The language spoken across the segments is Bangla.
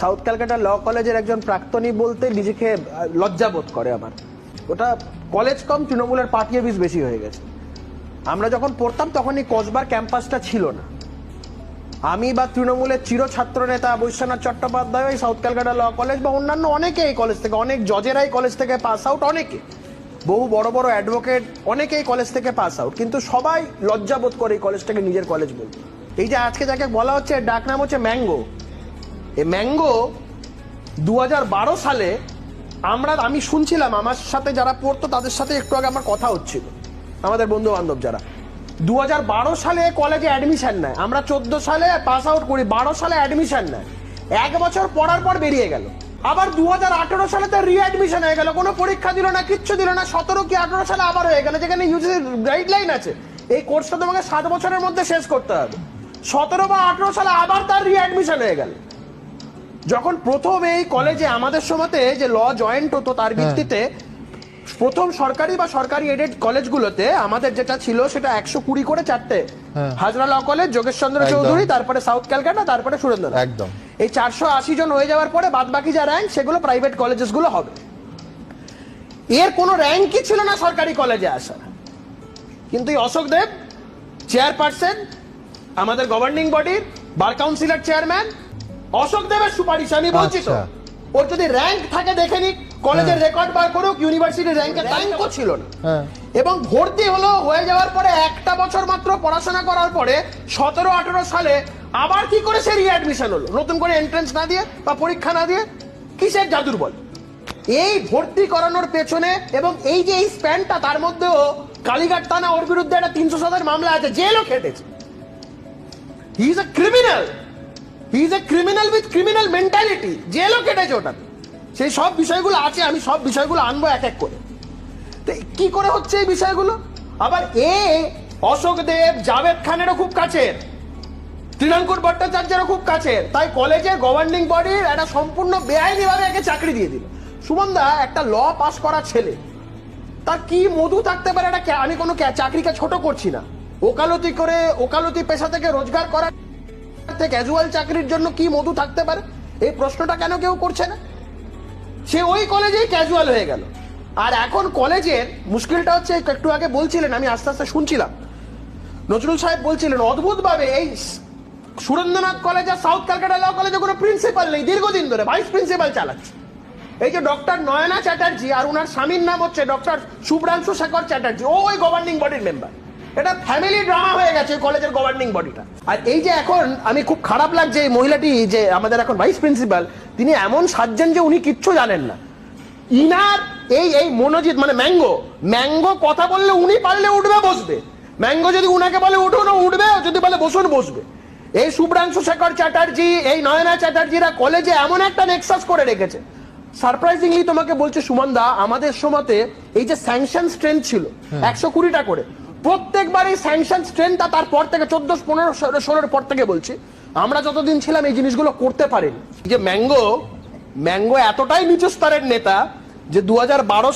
সাউথ ক্যালকাটা ল কলেজের একজন প্রাক্তনী বলতে নিজেকে লজ্জা বোধ করে আমার। ওটা কলেজ কম, তৃণমূলের পার্টি অফিস বেশি হয়ে গেছে। আমরা যখন পড়তাম তখন এই কসবার ক্যাম্পাসটা ছিল না। আমি বা তৃণমূলের চির ছাত্র নেতা বৈশ্বনাথ চট্টোপাধ্যায় ওই সাউথ ক্যালকাটা ল কলেজ বা অন্যান্য অনেকে এই কলেজ থেকে, অনেক জজেরাই কলেজ থেকে পাস আউট অনেকে। বহু বড় বড় অ্যাডভোকেট অনেকেই কলেজ থেকে পাস আউট কিন্তু সবাই লজ্জা বোধ করে এই কলেজটাকে নিজের কলেজ বলতে। এই যে আজকে যাকে বলা হচ্ছে ডাক নাম হচ্ছে ম্যাঙ্গো এই ম্যাঙ্গো দু হাজার বারো সালে আমরা, আমি শুনছিলাম আমার সাথে যারা পড়তো তাদের সাথে একটু আগে আমার কথা হচ্ছিল, আমাদের বন্ধু বান্ধব যারা। দু হাজার বারো সালে কলেজে অ্যাডমিশন নেয়, আমরা চোদ্দ সালে পাস আউট করি, বারো সালে অ্যাডমিশন নেয়। এক বছর পড়ার পর বেরিয়ে গেল। আবার দু হাজার আঠেরো সালে তো রিঅ্যাডমিশন হয়ে গেল, কোনো পরীক্ষা দিল না, কিচ্ছু দিল না, সতেরো কি আঠেরো সালে আবার হয়ে গেল, যেখানে ইউজিসির গাইডলাইন আছে, এই কোর্সটা তোমাকে সাত বছরের মধ্যে শেষ করতে হবে। সতেরো বা আঠেরো সালে আবার তার রিঅ্যাডমিশন হয়ে গেল। যখন প্রথম এই কলেজে আমাদের সময়তে যে ল জয়েন্ট হতো তার ভিত্তিতে প্রথম সরকারি বা সরকারি এডেড কলেজগুলোতে আমাদের যেটা ছিল সেটা একশো কুড়ি করে চারটে হ্যাঁ। হাজরা ল কলেজ যোগেশচন্দ্র একদম। চৌধুরী তারপরে সাউথ ক্যালকাটা তারপরে সুরেন্দ্র একদম। এই চারশো আশি জন হয়ে যাওয়ার পরে বাদ বাকি যা র্যাঙ্ক সেগুলো প্রাইভেট কলেজেসগুলো হবে এর কোনো র্যাঙ্কই ছিল না সরকারি কলেজে আসা কিন্তু এই অশোক দেব চেয়ারপারসন আমাদের গভর্নিং বডির বার কাউন্সিলর চেয়ারম্যান অশোক দেবের সুপারিশ আমি বলছি তো আচ্ছা। ওর যদি র্যাঙ্ক থাকে দেখে নিক। কলেজের রেকর্ড বার করুক ইউনিভার্সিটির র্যাঙ্কের র্যাঙ্কও ছিল না। হ্যাঁ। এবং ভর্তি হলো হয়ে যাওয়ার পরে একটা বছর মাত্র পড়াশোনা করার পরে সতেরো আঠেরো সালে আবার কি করে সে রিঅ্যাডমিশন হলো? নতুন করে এন্ট্রেন্স না দিয়ে বা পরীক্ষা না দিয়ে কিসের জাদুর বল? এই ভর্তি করানোর পেছনে এবং এই যে এই স্প্যানটা তার মধ্যেও কালীঘাট থানা ওর বিরুদ্ধে একটা তিনশো সাতের মামলা আছে জেলও খেটেছে। He is a criminal he is a criminal with criminal mentality জেলও কেটেছে ওটাতে। সেই সব বিষয়গুলো আছে, আমি সব বিষয়গুলো আনব এক এক করে। তো কি করে হচ্ছে এই বিষয়গুলো? আবার এ, অশোক দেব, জাভেদ খানেরও খুব কাছের। তৃণাঙ্কুর ভট্টাচার্যেরও খুব কাছের। তাই কলেজের গভর্নিং বডির একটা সম্পূর্ণ বেআইনি ভাবে একে চাকরি দিয়ে দিল। সুমনদা, একটা ল পাস করা ছেলে। তার কি মধু থাকতে পারে? এটা আমি কোনো চাকরিকে ছোট করছি না। ওকালতি করে ওকালতি পেশা থেকে রোজগার করার ক্যাজুয়াল চাকরির জন্য কি মধু থাকতে পারে? এই প্রশ্নটা কেন কেউ করছে না? সে ওই কলেজেই ক্যাজুয়াল হয়ে গেল। আর এখন কলেজের মুশকিলটা হচ্ছে, একটু আগে বলছিলেন, আমি আস্তে আস্তে শুনছিলাম। নজরুল সাহেব বলছিলেন অদ্ভুত ভাবে এই সুরেন্দ্রনাথ কলেজ আর সাউথ ক্যালকাটা ল কলেজে কোনো প্রিন্সিপাল নেই। দীর্ঘদিন ধরে ভাইস প্রিন্সিপাল চালাচ্ছে। এই যে ডক্টর নয়না চ্যাটার্জি আর ওনার স্বামীর নাম হচ্ছে ডক্টর শুভ্রাংশু শেখর চ্যাটার্জি, ও ওই গভর্নিং বডির মেম্বার এটা ফ্যামিলি ড্রামা হয়ে গেছে কলেজের গভর্নিং বডিটা আর এই যে এখন আমি খুব খারাপ লাগছে এই মহিলাটি যে আমাদের এখন ভাইস প্রিন্সিপাল তিনি এমন সাজছেন যে উনি কিচ্ছু জানেন না। ইনার এই এই মনোজিৎ মানে ম্যাঙ্গো ম্যাঙ্গো কথা বললে উনি পারলে উঠবে বসবে। ম্যাঙ্গো যদি উনাকে বলে উঠুন উঠবে যদি বলে বসুন বসবে। এই শুভ্রাংশু শেখর চ্যাটার্জি এই নয়না চ্যাটার্জিরা কলেজে এমন একটা নেক্সাস করে রেখেছে। সারপ্রাইজিংলি তোমাকে বলছে সুমনদা আমাদের সময়তে এই যে স্যাংশন স্ট্রেন্থ ছিল একশো কুড়িটা করে। প্রত্যেকবার এই স্যাংশন স্ট্রেন্থটা তারপর থেকে চোদ্দ, পনেরো ষোলোর পর থেকে বলছি। আমরা যতদিন ছিলাম এই জিনিসগুলো করতে পারিনি। যে ম্যাঙ্গো ম্যাঙ্গো এতটাই নিচু স্তরের নেতা যে দু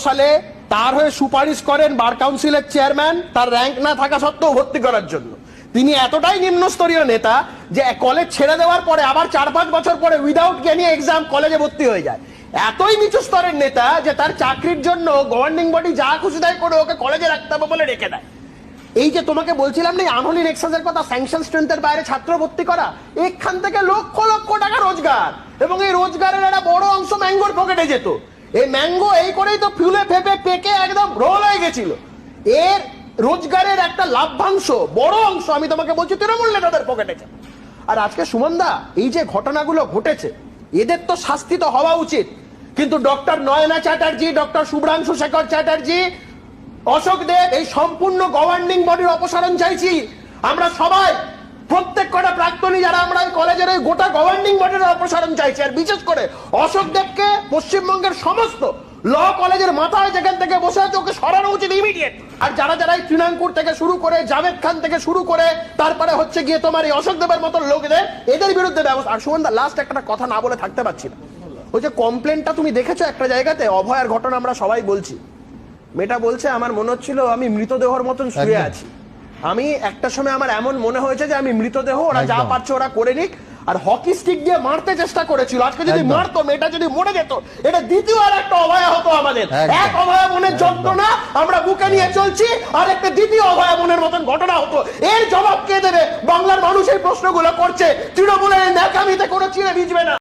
সালে তার হয়ে সুপারিশ করেন বার কাউন্সিলের চেয়ারম্যান, তার র্যাঙ্ক না থাকা সত্ত্বেও ভর্তি করার জন্য। তিনি এতটাই নিম্নস্তরীয় নেতা যে কলেজ ছেড়ে দেওয়ার পরে আবার চার, পাঁচ বছর পরে উইদাউট এনি এক্সাম কলেজে ভর্তি হয়ে যায়। এতই নিচু স্তরের নেতা যে তার চাকরির জন্য গভর্নিং বডি যা খুশি তাই করে ওকে কলেজে রাখতে হবে বলে রেখে দেয়। এই যে তোমাকে বলছিলাম না আনহলি নেক্সাসের কথা স্যাংশন স্ট্রেন্থের বাইরে ছাত্র ভর্তি করা, এখান থেকে লক্ষ লক্ষ টাকা রোজগার। এবং এই রোজগারের একটা বড় অংশ ম্যাঙ্গোর পকেটে যেত। এই ম্যাঙ্গো এই করেই তো ফুলে ফেপে পেকে একদম রোল হয়ে গেছিল। এর রোজগারের একটা লাভ্যাংশ, বড় অংশ আমি তোমাকে বলছি তৃণমূল নেতাদের পকেটে। আর আজকে সুমনদা এই যে ঘটনাগুলো ঘটেছে, এদের তো শাস্তি তো হওয়া উচিত। কিন্তু ডক্টর নয়না চ্যাটার্জি ডক্টর শুভ্রাংশু শেখর চ্যাটার্জি অশোক দেব এই সম্পূর্ণ গভর্নিং বডির অপসারণ চাইছি। আমরা সবাই, প্রত্যেক কটা প্রাক্তনী যারা আমরা এই কলেজের ওই গোটা গভর্নিং বডির অপসারণ চাইছি। আর বিশেষ করে অশোক দেবকে পশ্চিমবঙ্গের সমস্ত ল কলেজের মাথায় যেখান থেকে বসে আছে, ওকে সরানো উচিত ইমিডিয়েট আর যারা যারা এই তৃণাঙ্কুর থেকে শুরু করে, জাভেদ খান থেকে শুরু করে, তারপরে হচ্ছে গিয়ে তোমার এই অশোক দেবের মতো লোকদের, এদের বিরুদ্ধে ব্যবস্থা আর সুমন লাস্ট একটা কথা না বলে থাকতে পারছি না। ওই যে কমপ্লেনটা তুমি দেখেছ একটা জায়গাতে? অভয়ার ঘটনা আমরা সবাই বলছি। মেয়েটা বলছে আমার মনে হচ্ছিল আমি মৃতদেহর মতন শুয়ে আছি। আমি একটা সময় আমার এমন মনে হয়েছে যে আমি মৃতদেহ ওরা যা। পারছে ওরা করে নিক। আর হকি স্টিক দিয়ে মারতে চেষ্টা করেছিল। আজকে যদি মারতো মেয়েটা যদি মরে যেত এটা দ্বিতীয় আর একটা অভয়া হতো আমাদের। এক অভয়া মনের যন্ত্রণা আমরা বুকে নিয়ে চলছি আর একটা দ্বিতীয় অভয়া মনের মতন ঘটনা হতো। এর জবাব কে দেবে? বাংলার মানুষ এই প্রশ্নগুলো করছে। তৃণমূলের ন্যাকামিতে কোনো চিড়ে ভিজবে না।